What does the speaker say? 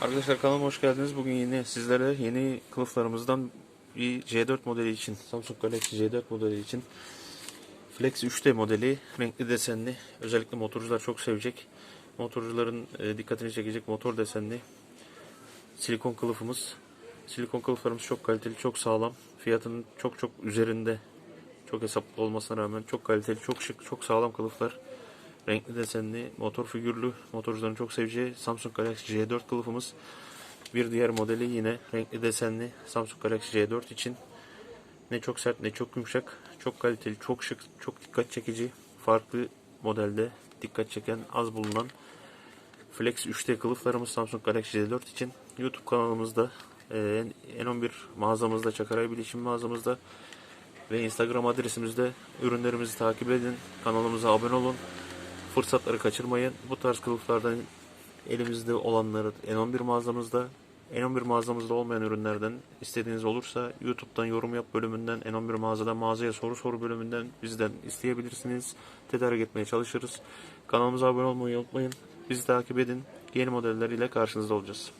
Arkadaşlar kanalıma hoş geldiniz. Bugün yine sizlere yeni kılıflarımızdan bir C4 modeli için, Samsung Galaxy C4 modeli için Flex 3D modeli, renkli desenli. Özellikle motorcular çok sevecek. Motorcuların e, dikkatini çekecek motor desenli silikon kılıfımız. Silikon kılıflarımız çok kaliteli, çok sağlam. Fiyatının çok çok üzerinde. Çok hesaplı olmasına rağmen çok kaliteli, çok şık, çok sağlam kılıflar. Renkli desenli, motor figürlü, motorcuların çok seveceği Samsung Galaxy J4 kılıfımız. Bir diğer modeli yine renkli desenli Samsung Galaxy J4 için. Ne çok sert ne çok yumuşak, çok kaliteli, çok şık, çok dikkat çekici, farklı modelde dikkat çeken, az bulunan Flex 3D kılıflarımız Samsung Galaxy J4 için YouTube kanalımızda, e, N11 mağazamızda, Çakaray Bilişim mağazamızda ve Instagram adresimizde ürünlerimizi takip edin. Kanalımıza abone olun. Fırsatları kaçırmayın. Bu tarz kılıflardan elimizde olanları N11 mağazamızda N11 mağazamızda olmayan ürünlerden istediğiniz olursa YouTube'dan yorum yap bölümünden N11 mağazadan mağazaya soru soru bölümünden bizden isteyebilirsiniz. Tedarik etmeye çalışırız. Kanalımıza abone olmayı unutmayın. Bizi takip edin. Yeni modeller ile karşınızda olacağız.